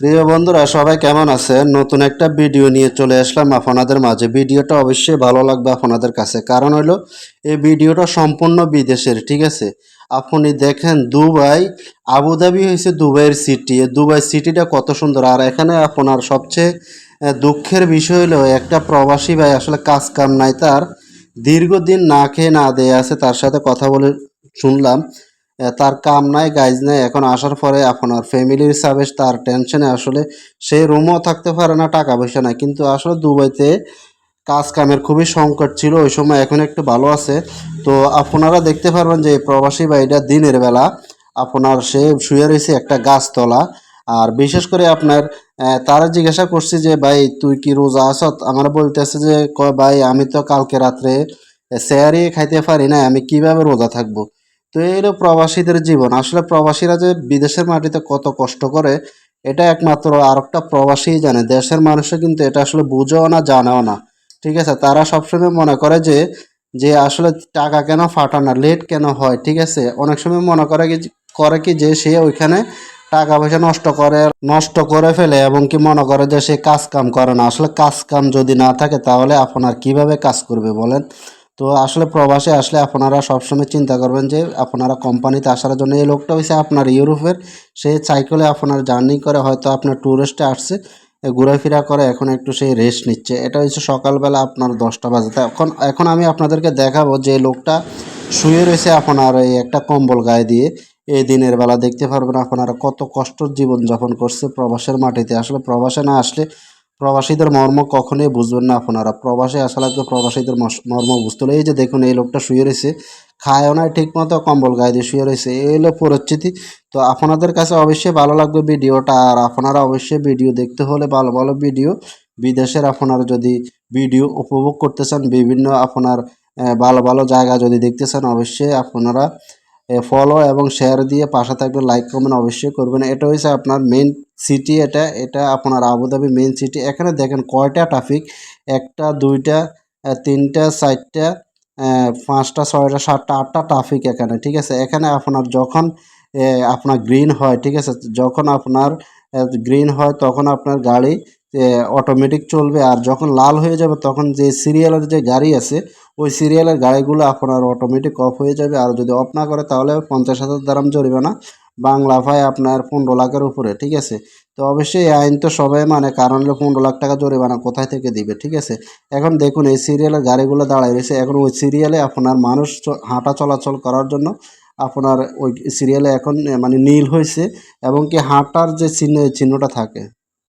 প্রিয় বন্ধুরা, সবাই কেমন আছেন? নতুন একটা ভিডিও নিয়ে চলে আসলাম। আপনাদের মাঝে ভিডিওটা অবশ্যই ভালো লাগবে আপনাদের কাছে। কারণ হলো, এই ভিডিওটা সম্পূর্ণ বিদেশের, ঠিক আছে? আপনি দেখেন, দুবাই, আবুধাবি হয়েছে দুবাইয়ের সিটি দুবাই সিটিটা কত সুন্দর। আর এখানে আপনার সবচেয়ে দুঃখের বিষয় হলো, একটা প্রবাসী ভাই আসলে কাজ কাম নাই তার। দীর্ঘদিন না খেয়ে না দেয়া আছে, তার সাথে কথা বলে শুনলাম। তার কাম নাই গাইজ নাই। এখন আসার পরে আপনার ফ্যামিলির হিসাবে তার টেনশনে আসলে সে রুমও থাকতে পারে না, টাকা পয়সা নাই। কিন্তু আসলে দুবাইতে কাজ কামের খুবই সংকট ছিল, ওই সময় এখন একটু ভালো আছে। তো আপনারা দেখতে পারবেন যে প্রবাসী ভাইটা দিনের বেলা আপনার সে শুয়ে রয়েছে একটা গাছতলা। আর বিশেষ করে আপনার তারা জিজ্ঞাসা করছি যে, ভাই, তুই কি রোজা আসত আমার বলতেছে যে ভাই, আমি তো কালকে রাত্রে স্যারি খাইতে পারি না আমি কীভাবে রোজা থাকব? তো এই হলো প্রবাসীদের জীবন। আসলে প্রবাসীরা যে বিদেশের মাটিতে কত কষ্ট করে, এটা একমাত্র আর একটা প্রবাসীই জানে। দেশের মানুষও কিন্তু এটা আসলে বুঝেও না, জানেও না। ঠিক আছে? তারা সবসময় মনে করে যে যে আসলে টাকা কেন ফাটানো লেট কেন হয়, ঠিক আছে? অনেক সময় মনে করে কি করে কি যে সে ওইখানে টাকা পয়সা নষ্ট করে নষ্ট করে ফেলে এবং কি মনে করে যে সে কাজ কাম করে না। আসলে কাজ কাম যদি না থাকে, তাহলে আপনার কীভাবে কাজ করবে বলেন? তো আসলে প্রবাসে আসলে আপনারা সবসময় চিন্তা করবেন যে আপনারা কোম্পানিতে আসার জন্য এই লোকটা হয়েছে আপনার ইউরোপের। সে সাইকেলে আপনার জার্নি করে হয়তো আপনার ট্যুরিস্টে আসছে ঘোরাফেরা করে, এখন একটু সেই রেস্ট নিচ্ছে। এটা হচ্ছে সকালবেলা আপনার দশটা বাজে। এখন এখন আমি আপনাদেরকে দেখাবো যে লোকটা শুয়ে রয়েছে আপনার এই একটা কম্বল গায়ে দিয়ে। এই দিনের বেলা দেখতে পারবেন আপনারা কত কষ্টর জীবন যাপন করছে প্রবাসের মাটিতে। আসলে প্রবাসে না আসলে প্রবাসীদের মর্ম কখনোই বুঝবেন না আপনারা। প্রবাসে আসা লাগবে প্রবাসীদের মর্ম বুঝতে হলে এই যে দেখুন, এই লোকটা শুয়ে রয়েছে। খায়ও না ঠিক মতো কম্বল গায়ে দিয়ে শুয়ে রয়েছে। এই হলো পরিস্থিতি। তো আপনাদের কাছে অবশ্যই ভালো লাগবে ভিডিওটা, আর আপনারা অবশ্যই ভিডিও দেখতে হলে ভালো ভালো ভিডিও বিদেশের আপনারা যদি ভিডিও উপভোগ করতে চান, বিভিন্ন আপনার ভালো ভালো জায়গা যদি দেখতে চান, অবশ্যই আপনারা ফলো এবং শেয়ার দিয়ে পাশে থাকবে লাইক কমেন্ট অবশ্যই করবেন। এটা হচ্ছে আপনার মেন সিটি এটা এটা আপনার আবুধাবি মেন সিটি এখানে দেখেন কয়টা ট্রাফিক একটা, দুইটা তিনটা, চারটা পাঁচটা, ছয়টা, সাতটা, আটটা ট্রাফিক এখানে, ঠিক আছে? এখানে আপনার যখন আপনার গ্রিন হয়, ঠিক আছে? যখন আপনার গ্রিন হয়, তখন আপনার গাড়ি অটোমেটিক চলবে। আর যখন লাল হয়ে যাবে, তখন যে সিরিয়ালের যে গাড়ি আছে, ওই সিরিয়ালের গাড়িগুলো আপনার অটোমেটিক অফ হয়ে যাবে। আর যদি অফ না করে, তাহলে পঞ্চাশ হাজার দারাম জরিমানা। বাংলা ভাই আপনার পনেরো লাখের উপরে, ঠিক আছে? তো অবশ্যই এই আইন তো সবাই মানে কারণ হলো পনেরো লাখ টাকা জরিমানা কোথায় থেকে দিবে, ঠিক আছে? এখন দেখুন এই সিরিয়ালের গাড়িগুলো দাঁড়ায় রয়েছে। এখন ওই সিরিয়ালে আপনার মানুষ হাঁটা চলাচল করার জন্য আপনার ওই সিরিয়ালে এখন মানে নীল হয়েছে এবং কি হাঁটার যে চিহ্ন চিহ্নটা থাকে।